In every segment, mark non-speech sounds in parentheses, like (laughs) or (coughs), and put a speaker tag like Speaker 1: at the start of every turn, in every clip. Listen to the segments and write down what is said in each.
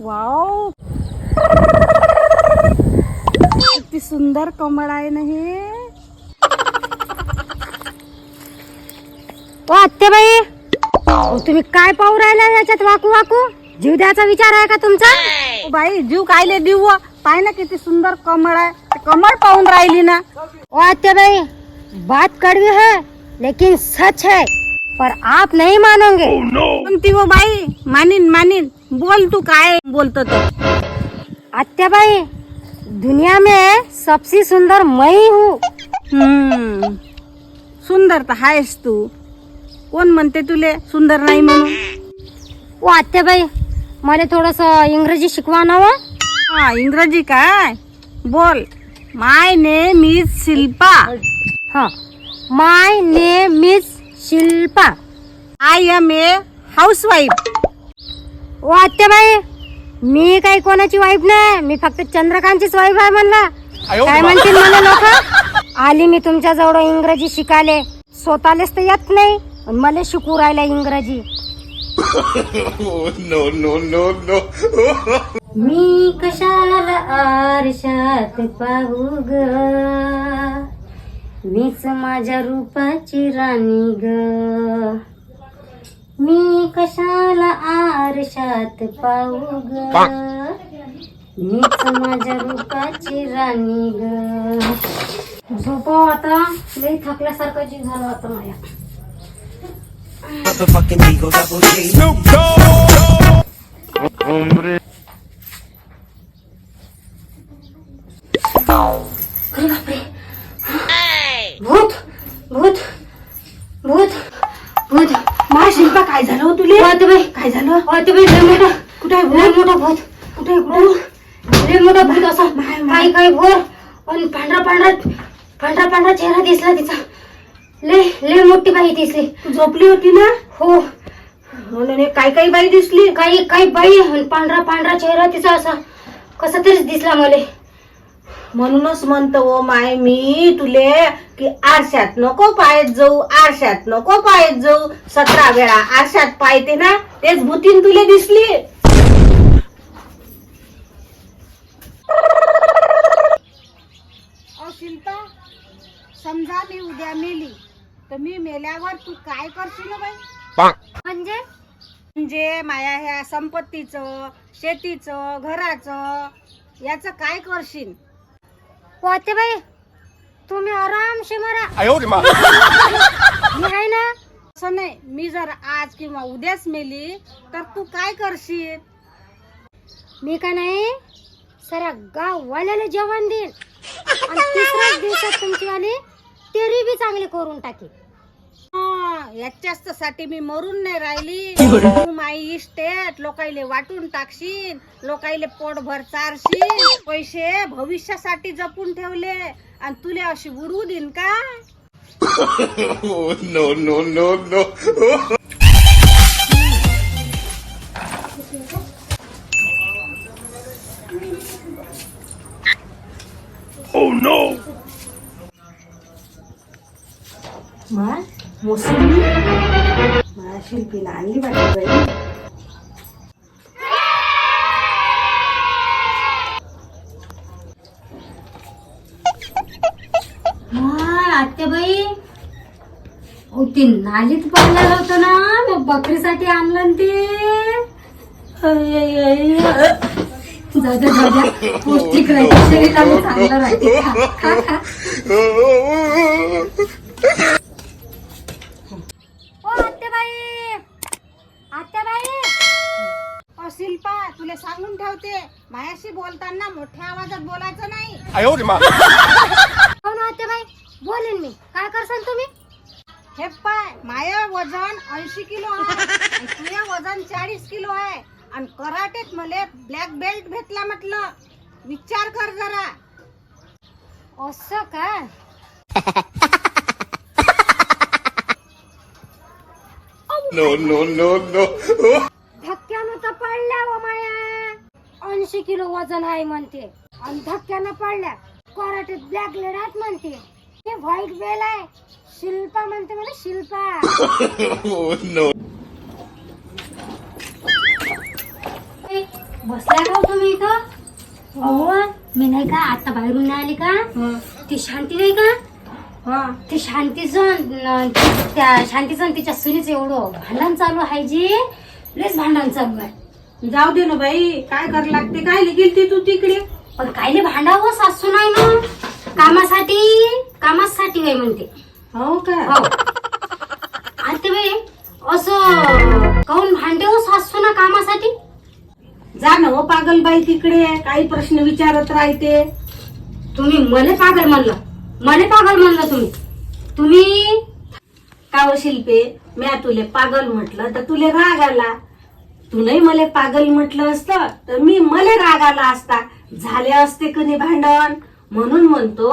Speaker 1: Wow. किती सुंदर कमळ आहे ना हे.
Speaker 2: ओ आत्याबाई. तुम्ही काय पाहू राहिला याच्यात? वाकू वाकू. जीव द्यायचा विचार आहे का तुमचा?
Speaker 1: ओ बाई जीव कायले देऊ? व? पाय ना किती सुंदर कमळ आहे. ते कमळ पाहून राहिली ना.
Speaker 2: ओ आत्याबाई बात कड़वी है लेकिन सच है. पर आप नहीं मानोगे।
Speaker 1: कोणती वो बाई मानीन मानीन। बोल तू काय बोलतो तो।
Speaker 2: आत्याबाई दुनिया में सबसे सुंदर मैं ही हूँ।
Speaker 1: हम्म। सुंदर तर आहेस तू। कोण म्हणते तुले सुंदर नाही म्हणून?
Speaker 2: ओ आत्याबाई मला थोडस इंग्रजी शिकवा ना व?
Speaker 1: हा इंग्रजी काय? बोल। My name is Shilpa.
Speaker 2: हा. My name is Shilpa
Speaker 1: I am a house wife
Speaker 2: ओ आत्याबाई मी काही कोणाची वाईफ नाही. मी फक्त चंद्रकांतचीच वाईफ आहे म्हणला. काय म्हणतील मला (laughs) लोक? आली मी तुमच्या जवळ इंग्रजी शिकायले. स्वतःलेच तर येत नाही. पण मला शिकू राहिला इंग्रजी. (coughs)
Speaker 3: No, no, no, no. (laughs)
Speaker 2: मी कशाला आरशात पाहू ग? मीच माझ्या रूपाची राणी ग. मी कशाला आरशात पाहू ग? मीच माझ्या रूपाची राणी ग. झोपाव आता. लई थकल्यासारखं जीव झालं आता माझ्या. बाई.
Speaker 1: काय झालं?
Speaker 2: वाहते बाई लय मोठा
Speaker 1: कुठे आहे
Speaker 2: लय? मोठा भूत.
Speaker 1: कुठे कुठे
Speaker 2: लय मोठा भूत असा. काही काही भोर आणि पांढरा पांढरा पांढरा पांढरा चेहरा दिसला तिचा. लय लय मोठी बाई दिसली.
Speaker 1: तू झोपली होती ना?
Speaker 2: हो.
Speaker 1: म्हणून काय काही बाई दिसली?
Speaker 2: काही काही बाई पांढरा पांढरा चेहरा तिचा असा. कसा तरीच दिसला मला.
Speaker 1: म्हणूनच म्हणतो ओ माय मी तुले की आरशात नको पायत जाऊ आरशात नको पायत जाऊ. सतरा वेळा आरशात पायते ना तेच भूतीन तुले दिसली. शिल्पा समजा मी उद्या मेली तर मी मेल्यावर तू काय करशील बाई?
Speaker 2: म्हणजे?
Speaker 1: म्हणजे माया ह्या संपत्तीचं शेतीचं घराचं याचं काय करशील?
Speaker 2: वाते बाई तुम्ही आरामशी मरा. मी आहे ना
Speaker 1: असं नाही मी जर आज किंवा उद्याच मेली तर तू काय करशील?
Speaker 2: मी का नाही सर गाव वाल्याला जेवण देईन. आणि तिसऱ्याच दिवसात तुमची वाली तेरी बी चांगली करून टाकी
Speaker 1: याच्याच साठी मी मरून नाही राहिली. (laughs) तू माई इस्टेट लोकाईले वाटून टाकशील लोकाईले पोटभर चारशील पैसे भविष्यासाठी जपून ठेवले. आणि तुले अशी उडवू देईन का? (laughs)
Speaker 3: No, no, no, no. oh no!
Speaker 1: मा मोसंबी. मला शिल्पीला आणली वाटत बाई.
Speaker 2: आत्याबाई. हो ती नालीत पडलेलं होतं ना मग बकरीसाठी आणलं ना ते. जाऊ द्या जाऊ द्या पौष्टिक राहते. शरीराला चांगलं राहते. (laughs) आत्याबाई!
Speaker 1: शिल्पा तुला सांगून ठेवते मायाशी बोलताना मोठ्या आवाजात बोलायचं नाही.
Speaker 2: हो बोलेन मी. काय करसान तुम्ही?
Speaker 1: हे पाय माय वजन ऐंशी किलो आहे तुझे वजन चाळीस किलो आहे. आणि कराटेत मले ब्लॅक बेल्ट भेटला म्हटलं. विचार कर जरा.
Speaker 2: असं का? (laughs)
Speaker 3: No, no, no, no.
Speaker 2: धक्क्यानं तर पडल्या व माया. ऐंशी किलो वजन आहे म्हणते. आणि धक्क्यानं पडल्या. कराटेत ब्लॅक लेडात म्हणते. हे व्हाईट बेल आहे. शिल्पा म्हणते मला शिल्पा. (laughs)
Speaker 3: Oh no.
Speaker 2: बसला का हो तुम्ही इथं? अहो मी नाही का आता बाहेरून नाही आली का? ती शांती नाही का?
Speaker 1: हा
Speaker 2: ते शांतीचं त्या शांतीचं तिच्या सुनीचं एवढं भांडण चालू आहे जे. लयच भांडण चालू आहे.
Speaker 1: जाऊ दे ना बाई काय कर लागते? काय गेलती तू तिकडे?
Speaker 2: पण कायले भांडावं सासू नाही ना? कामासाठी कामासाठी वय म्हणते.
Speaker 1: हो का?
Speaker 2: हो. आता बाई असं काऊन भांडे हो सासू ना कामासाठी?
Speaker 1: जा ना हो पागल बाई तिकडे काही प्रश्न विचारत राहते.
Speaker 2: तुम्ही मला पागल म्हणलं. मला पागल म्हणलं तुम्ही. तुम्ही
Speaker 1: का हो शिल्पे? म्या तुले पागल म्हटलं तर तुले राग आला तू नाही मला पागल म्हटलं असतं तर मी मला राग आला असता. झाले असते कधी भांडण? म्हणून म्हणतो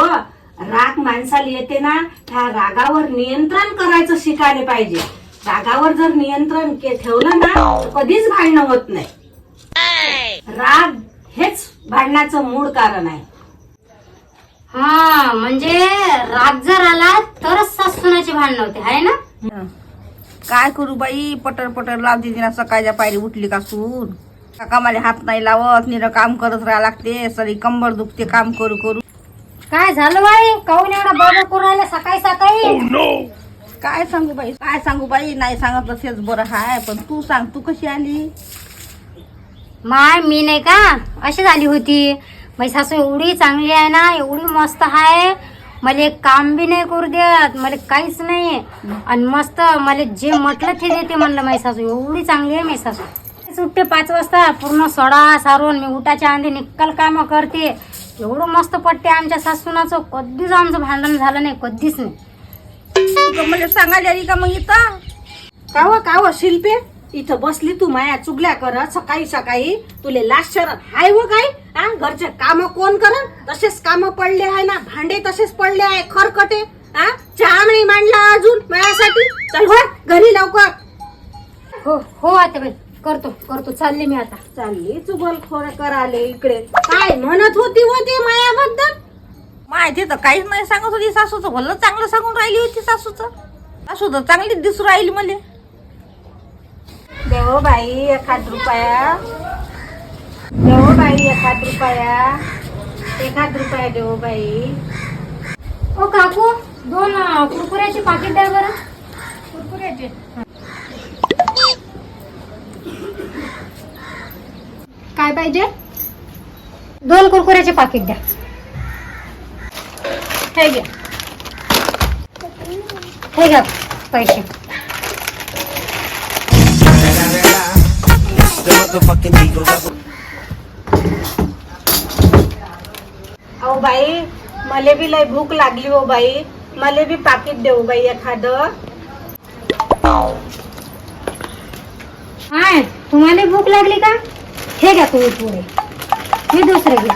Speaker 1: राग माणसाला येते ना त्या रागावर नियंत्रण करायचं शिकायला पाहिजे. रागावर जर नियंत्रण ठेवलं ना तर कधीच भांडणं होत नाही. राग हेच भांडणाचं मूळ कारण आहे.
Speaker 2: हा म्हणजे राग जर आला तरच सासूनाचे भांडण होते आहे ना?
Speaker 4: काय करू बाई? पटर पटर लावते तिला सकाळच्या पायरी उठली का सून? कामाला हात नाही लावत निर काम करत राहा लागते सरी कंबर दुखते काम करू करू.
Speaker 2: काय झालं बाई? काऊन एवढा बरोबर करून राहिला सकाळी सकाळी?
Speaker 4: काय सांगू बाई? काय सांगू बाई? नाही सांगत तेच बरं हाय पण तू सांग तू कशी आली?
Speaker 2: माय मी नाही का? अशी झाली होती. माझी सासू एवढी चांगली आहे ना एवढी मस्त आहे. मला एक काम बी नाही करू देत मला काहीच नाही आणि मस्त मला जे म्हटलं ते देते म्हणलं माझी सासू. एवढी चांगली आहे माझी सासू. सुटते पाच वाजता पूर्ण सडा सारून मी उठाच्या आंधी निक्कल कामं करते. एवढं मस्त पटते आमच्या सासूनाचं. कधीच आमचं भांडण झालं नाही कधीच नाही.
Speaker 4: मला सांगायला आली का मग इथं?
Speaker 1: काव काव शिल्पे? इथं बसली तू माया चुगल्या करत सकाळी सकाळी. तुले लास्ट शरत हाय व काय? हा घरचे काम कोण करन? तसेच काम पडले आहे ना भांडे तसेच पडले आहे खरकटे हा? चहा नाही मांडला अजून माझ्यासाठी? चल हो घरी लवकर.
Speaker 2: हो हो आता बाई करतो करतो चालले मी आता.
Speaker 1: चालली चुगल खोर कराले इकडे. काय म्हणत होती होती मायाबद्दल?
Speaker 4: माहिती तर काहीच नाही सांगत होती सासूचं. भलं चांगलं सांगून राहिली होती सासूचं. सासू तर चांगलीच दिसू राहिली मला.
Speaker 1: देव बाई एखाद रुपया बाई एखाद रुपया एखाद रुपया
Speaker 2: ओ काकू दोन अं, पाकिट द्या बरं
Speaker 1: कुरकुऱ्याचे काय पाहिजे
Speaker 2: दोन कुरकुऱ्याचे पाकिट द्या
Speaker 1: हे घ्या
Speaker 2: हे घ्या पैसे
Speaker 1: अहो बाई मले बी लय भूक लागली हो बाई. मले बी पाकिट देऊ बाई एखादं.
Speaker 2: हाय तुम्हाला भूक लागली का? हे घ्या तुम्ही पुढे. मी दुसरे घ्या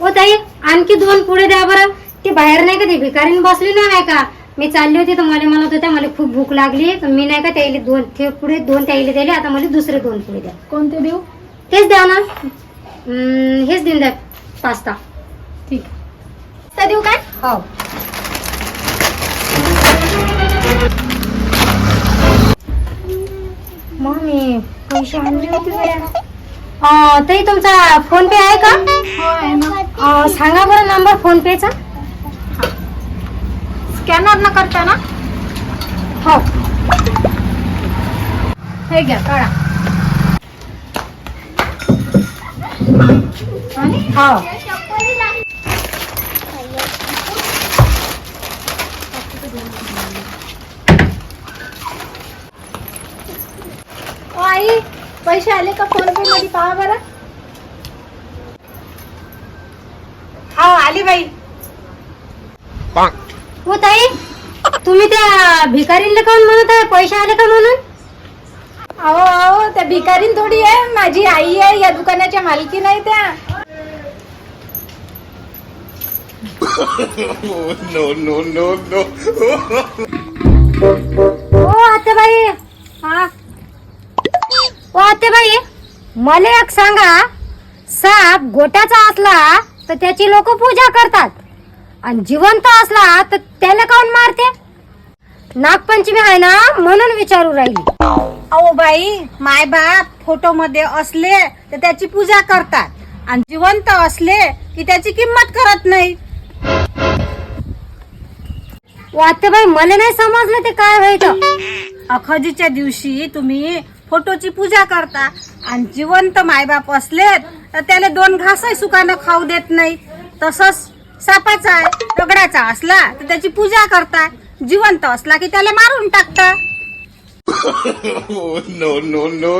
Speaker 2: ओ ताई आणखी दोन पुढे द्या बरं. ती बाहेर नाही का ती भिकारीने बसली ना नाही का? मी चालली होती तर मला म्हणत होत्या मला खूप भूक लागली. तर मी नाही का त्याला दोन ते पुढे दोन त्याला दिले आता मला दुसरे दोन पुढे द्या.
Speaker 1: कोणते देऊ?
Speaker 2: तेच द्या ना. हेच देऊन द्या. पास्ता.
Speaker 1: ठीक. देऊ काय?
Speaker 2: हो. मग मी पैसे आणले होते बया. अं, ताई तुमचा फोन पे आहे का? अं, सांगा बरं नंबर फोन पेचा
Speaker 1: स्कॅनर न करता ना?
Speaker 2: हो.
Speaker 1: हे घ्या काढा.
Speaker 2: हो.
Speaker 1: आई पैसे आले का फोन पे मध्ये? पहा बरं. हा आली बाई.
Speaker 2: हो ताई तुम्ही त्या भिकारीला काऊन म्हणत आहे? पैसे आले का म्हणून?
Speaker 1: अहो अहो त्या भिकारीन थोडी आहे. माझी आई आहे या दुकानाच्या मालकी नाही त्या.
Speaker 3: No, no, no, no.
Speaker 2: ओ आत्याबाई. हा? ओ आत्याबाई मला एक सांगा. साप गोट्याचा असला तर त्याची लोक पूजा करतात. आणि जिवंत असला तर त्याला काऊन मारते? नागपंचमी आहे ना म्हणून विचारू राहिली.
Speaker 1: अहो बाई माय बाप फोटो मध्ये असले तर त्याची पूजा करतात. आणि जिवंत असले की त्याची किंमत करत नाही
Speaker 2: वाटते मला नाही समजलं ते काय व्हायचं.
Speaker 1: अखजीच्या दिवशी तुम्ही फोटोची पूजा करता आणि जिवंत मायबाप असले तर त्याला दोन घासही सुकानं खाऊ देत नाही. तसंच सापाचा आहे दगडाचा असला तर त्याची पूजा करता. जिवंत असला की त्याला मारून टाकता. (laughs)
Speaker 3: No, no, no.